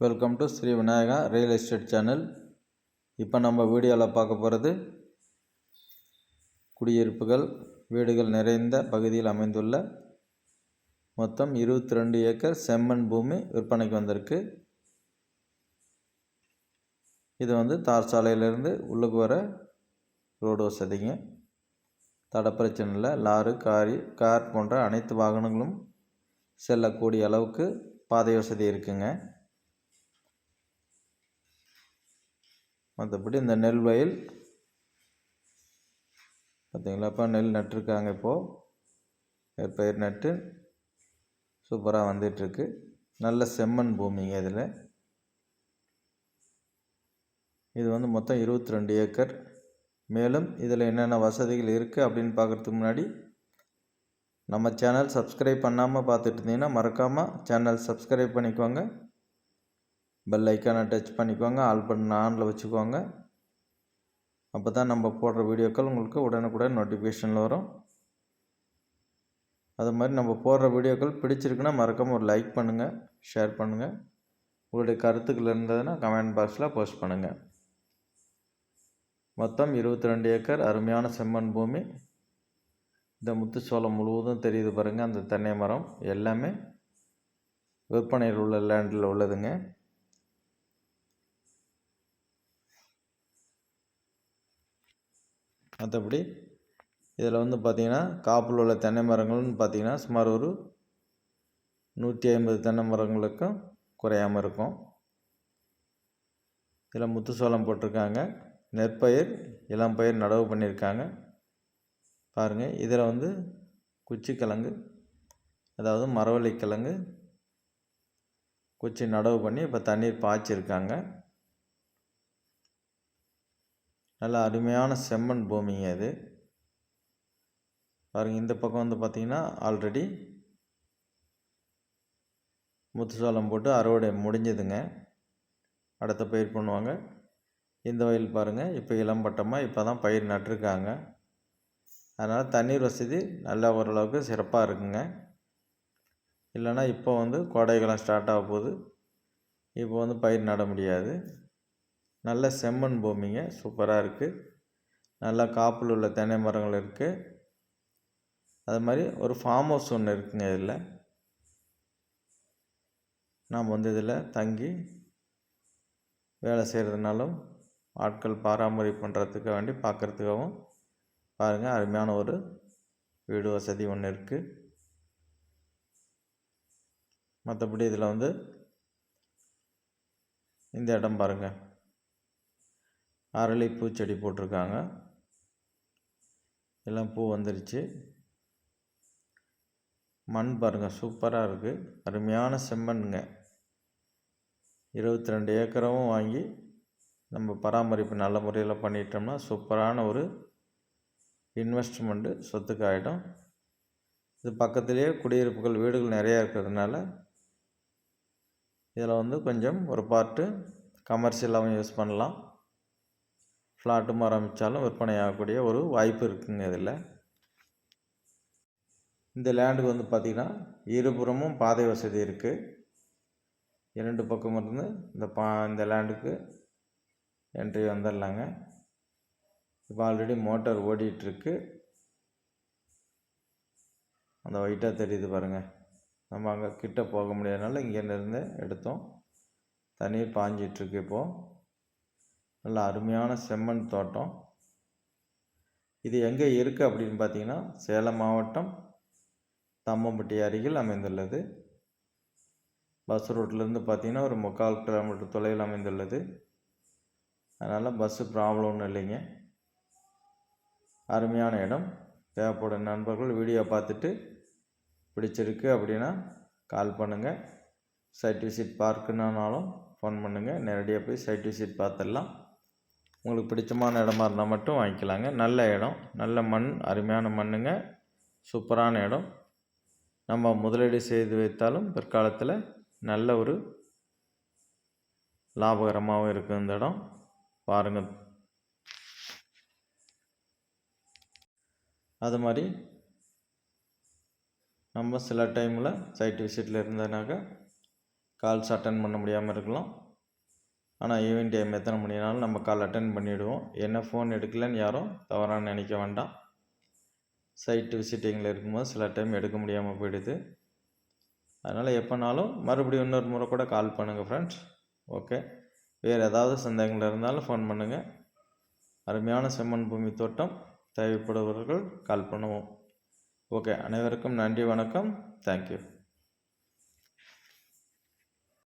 Welcome to Sri Vinayaka real estate channel இப்போ நம்ம வீடியோவில் பார்க்க போகிறது குடியிருப்புகள் வீடுகள் நிறைந்த பகுதியில் அமைந்துள்ள மொத்தம் இருபத்தி ரெண்டு ஏக்கர் செம்மண் பூமி விற்பனைக்கு வந்திருக்கு. இது வந்து தார் சாலையிலேருந்து உள்ளுக்கு வர ரோடு வசதிங்க. தட பிரச்சனை இல்லை. லாரி காரி கார் போன்ற அனைத்து வாகனங்களும் செல்லக்கூடிய அளவுக்கு பாதை வசதி இருக்குங்க. மற்றபடி இந்த நெல் வயல் பார்த்தீங்களா? இப்போ நெல் நட்டிருக்காங்க இப்போது நெற்பயிர் நட்டு சூப்பராக வந்துட்டுருக்கு. நல்ல செம்மண் பூமிங்க இதில். இது வந்து மொத்தம் இருபத்தி ரெண்டு ஏக்கர். மேலும் இதில் என்னென்ன வசதிகள் இருக்குது அப்படின்னு பார்க்குறதுக்கு முன்னாடி நம்ம சேனல் சப்ஸ்கிரைப் பண்ணாமல் பார்த்துட்டு இருந்தீங்கன்னா மறக்காமல் சேனல் சப்ஸ்கிரைப் பண்ணிக்கோங்க. பெல் ஐக்கானை டச் பண்ணிக்கோங்க ஆல் பண்ண ஆனில் வச்சுக்கோங்க. அப்போ தான் நம்ம போடுற வீடியோக்கள் உங்களுக்கு உடனுக்குடன் நோட்டிஃபிகேஷனில் வரும். அது மாதிரி நம்ம போடுற வீடியோக்கள் பிடிச்சிருக்குன்னா மறக்காமல் ஒரு லைக் பண்ணுங்கள் ஷேர் பண்ணுங்கள் உங்களுடைய கருத்துக்கள் இருந்ததுன்னா கமெண்ட் பாக்ஸில் போஸ்ட் பண்ணுங்கள் மொத்தம் இருபத்தி ரெண்டு ஏக்கர் அருமையான செம்மண் பூமி. இந்த முத்துச்சோளம் முழுவதும் தெரியுது பாருங்கள் அந்த தென்னை மரம். எல்லாமே விற்பனையில் உள்ள லேண்டில் உள்ளதுங்க. மற்றபடி இதில் வந்து பார்த்திங்கன்னா காப்பில் உள்ள தென்னை மரங்கள்னு பார்த்திங்கன்னா சுமார் ஒரு நூற்றி ஐம்பது தென்னை மரங்களுக்கும் குறையாமல் இருக்கும். இதில் முத்துச்சோளம் போட்டிருக்காங்க. நெற்பயிர் இளம் பயிர் நடவு பண்ணியிருக்காங்க. பாருங்கள் இதில் வந்து குச்சிக்கிழங்கு அதாவது மரவள்ளி கிழங்கு குச்சி நடவு பண்ணி இப்போ தண்ணீர் பாய்ச்சிருக்காங்க. நல்ல அருமையான செம்மண் பூமிங்க இது. பாருங்கள் இந்த பக்கம் வந்து பார்த்திங்கன்னா ஆல்ரெடி முத்துசோளம் போட்டு அறுவடை முடிஞ்சதுங்க. அடுத்த பயிர் பண்ணுவாங்க. இந்த வயல் பாருங்கள் இப்போ இளம்பட்டமாக இப்போ தான் பயிர் நட்டிருக்காங்க. அதனால் தண்ணீர் வசதி நல்ல ஓரளவுக்கு சிறப்பாக இருக்குங்க. இல்லைன்னா இப்போ வந்து கோடைக்காலம் ஸ்டார்ட் ஆக போகுது. இப்போ வந்து பயிர் நட முடியாது. நல்ல செம்மண் பூமிங்க சூப்பராக இருக்குது நல்லா காப்பில் உள்ள தென்னை மரங்கள் இருக்குது அது மாதிரி ஒரு ஃபார்ம் ஹவுஸ் ஒன்று இருக்குங்க இதில். நாம் வந்து இதில் தங்கி வேலை செய்கிறதுனாலும் ஆட்கள் பராமரிப்பு பண்ணுறதுக்கு வேண்டி பார்க்குறதுக்காகவும் பாருங்கள் அருமையான ஒரு வீடு வசதி ஒன்று இருக்குது மற்றபடி இதில் வந்து இந்த இடம் பாருங்கள் அரளி பூச்செடி போட்டிருக்காங்க. எல்லாம் பூ வந்துருச்சு. மண் பாருங்கள் சூப்பராக இருக்குது அருமையான செம்மண்ணுங்க. இருபத்தி ரெண்டு ஏக்கரவும் வாங்கி நம்ம பராமரிப்பு நல்ல முறையில் பண்ணிட்டோம்னா சூப்பரான ஒரு இன்வெஸ்ட்மெண்ட்டு சொத்துக்கு ஆகிடும் இது பக்கத்துலேயே குடியிருப்புகள் வீடுகள் நிறையா இருக்கிறதுனால இதில் வந்து கொஞ்சம் ஒரு பார்ட்டு கமர்ஷியலாகவும் யூஸ் பண்ணலாம். ஃப்ளாட்டும் ஆரம்பித்தாலும் விற்பனை ஆகக்கூடிய ஒரு வாய்ப்பு இருக்குங்க இதில். இந்த லேண்டுக்கு வந்து பார்த்திங்கன்னா இருபுறமும் பாதை வசதி இருக்குது இரண்டு பக்கம் இருந்து இந்த பா இந்த லேண்டுக்கு என்ட்ரி வந்துடலாங்க. இப்போ ஆல்ரெடி மோட்டார் ஓடிட்டுருக்கு. அந்த ஒயிட்டாக தெரியுது பாருங்கள் நம்ம அங்கே கிட்ட போக முடியாதனால இங்கேருந்து எடுத்தோம். தண்ணீர் பாஞ்சிட்ருக்கு இப்போது நல்ல அருமையான செம்மண் தோட்டம். இது எங்கே இருக்குது அப்படின்னு பார்த்தீங்கன்னா சேலம் மாவட்டம் தம்மம்பட்டி அருகில் அமைந்துள்ளது. பஸ் ரூட்லேருந்து பார்த்தீங்கன்னா ஒரு முக்கால் கிலோமீட்டர் தொலைவில் அமைந்துள்ளது. அதனால் பஸ்ஸு ப்ராப்ளம் ஒன்றும் இல்லைங்க. அருமையான இடம். தேவைப்படும் நண்பர்கள் வீடியோ பார்த்துட்டு பிடிச்சிருக்கு அப்படின்னா கால் பண்ணுங்கள் சைட் விசிட் பார்க்குனாலும் ஃபோன் பண்ணுங்கள் நேரடியாக போய் சைட் விசிட் பார்த்துடலாம். உங்களுக்கு பிடிச்சமான இடமா இருந்தால் மட்டும் வாங்கிக்கலாங்க. நல்ல இடம். நல்ல மண். அருமையான மண்ணுங்க. சூப்பரான இடம். நம்ம முதலீடு செய்து வைத்தாலும் பிற்காலத்தில் நல்ல ஒரு லாபகரமாகவும் இருக்கும் இந்த இடம். பாருங்கள் அது மாதிரி நம்ம சில டைமில் சைட் விசிட்டில் இருந்ததுனாக்கா கால்ஸ் அட்டன் பண்ண முடியாமல் இருக்கலாம். ஆனால் ஈவினிங் டைம் எத்தனை மணினாலும் நம்ம கால் அட்டன் பண்ணிவிடுவோம் என்ன ஃபோன் எடுக்கலன்னு யாரும் தவறாக நினைக்க வேண்டாம். சைட்டு விசிட்டிங்கில் இருக்கும்போது சில டைம் எடுக்க முடியாமல் போயிடுது. அதனால் எப்போனாலும் மறுபடியும் இன்னொரு முறை கூட கால் பண்ணுங்கள் ஃப்ரெண்ட்ஸ் ஓகே வேறு ஏதாவது சந்தேகங்கள் இருந்தாலும் ஃபோன் பண்ணுங்கள் அருமையான செம்மண் பூமி தோட்டம் தேவைப்படுபவர்கள் கால் பண்ணுவோம். ஓகே அனைவருக்கும் நன்றி வணக்கம். தேங்க்யூ